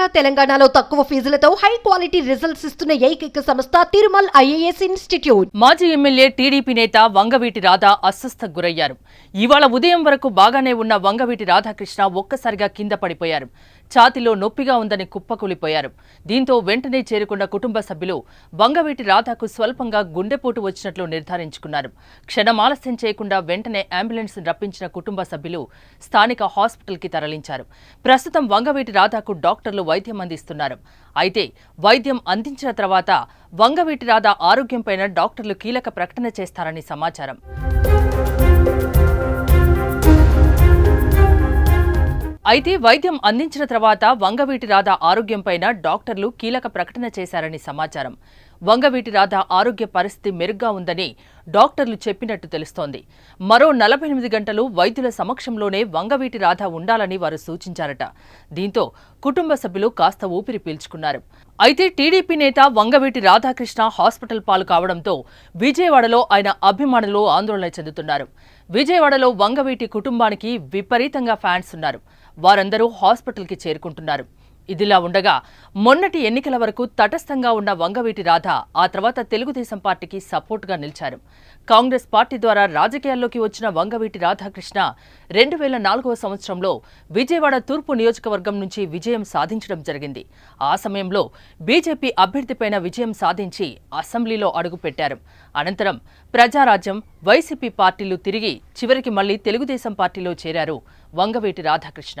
ఆంధ్ర తెలంగాణలో తక్కువ ఫీజులతో high quality results ఇస్తున్న ఏకైక సంస్థ తిరుమల్ ఐఏఎస్ ఇన్స్టిట్యూట్. మాజీ ఎమ్మెల్యే టీడీపీ నేత వంగవీటి రాధా అస్వస్థకు గురయ్యారు. ఇవాళ ఉదయం వరకు బాగానే ఉన్న వంగవీటి రాధాకృష్ణ ఒక్కసారిగా కింద పడిపోయారు. ఛాతిలో నొప్పిగా ఉందని కుప్పకూలిపోయారు. దీంతో వెంటనే చేరుకున్న కుటుంబ సభ్యులు వంగవీటి రాధాకు స్వల్పంగా గుండెపోటు వచ్చినట్లు నిర్ధారించుకున్నారు. క్షణం ఆలస్యం చేయకుండా వెంటనే అంబులెన్స్ రప్పించిన కుటుంబ సభ్యులు స్థానిక హాస్పిటల్కి తరలించారు. ప్రస్తుతం వంగవీటి రాధాకు డాక్టర్లు వైద్యం అందిస్తున్నారు. అయితే వైద్యం అందించిన తర్వాత వంగవీటి రాధ ఆరోగ్యంపైన డాక్టర్లు కీలక ప్రకటన చేస్తారని సమాచారం. అయితే వైద్యం అందించిన తర్వాత వంగవీటి రాధ ఆరోగ్యంపైన డాక్టర్లు కీలక ప్రకటన చేశారని సమాచారం. వంగవీటి రాధ ఆరోగ్య పరిస్థితి మెరుగ్గా ఉందని డాక్టర్లు చెప్పినట్టు తెలుస్తోంది. మరో నలభై ఎనిమిది గంటలు వైద్యుల సమక్షంలోనే వంగవీటి రాధ ఉండాలని వారు సూచించారట. దీంతో కుటుంబ సభ్యులు కాస్త ఊపిరి పీల్చుకున్నారు. అయితే టీడీపీ నేత వంగవీటి రాధాకృష్ణ హాస్పిటల్ పాలు కావడంతో విజయవాడలో ఆయన అభిమానులు ఆందోళన చెందుతున్నారు. విజయవాడలో వంగవీటి కుటుంబానికి విపరీతంగా ఫ్యాన్స్ ఉన్నారు. వారందరూ హాస్పిటల్కి చేరుకుంటున్నారు. ఇదిలా ఉండగా మొన్నటి ఎన్నికల వరకు తటస్థంగా ఉన్న వంగవీటి రాధ ఆ తర్వాత తెలుగుదేశం పార్టీకి సపోర్ట్గా నిలిచారు. కాంగ్రెస్ పార్టీ ద్వారా రాజకీయాల్లోకి వచ్చిన వంగవీటి రాధాకృష్ణ రెండు వేల నాలుగవ సంవత్సరంలో విజయవాడ తూర్పు నియోజకవర్గం నుంచి విజయం సాధించడం జరిగింది. ఆ సమయంలో బీజేపీ అభ్యర్థిపైన విజయం సాధించి అసెంబ్లీలో అడుగుపెట్టారు. అనంతరం ప్రజారాజ్యం వైసీపీ పార్టీలు తిరిగి చివరికి మళ్ళీ తెలుగుదేశం పార్టీలో చేరారు వంగవీటి రాధాకృష్ణ.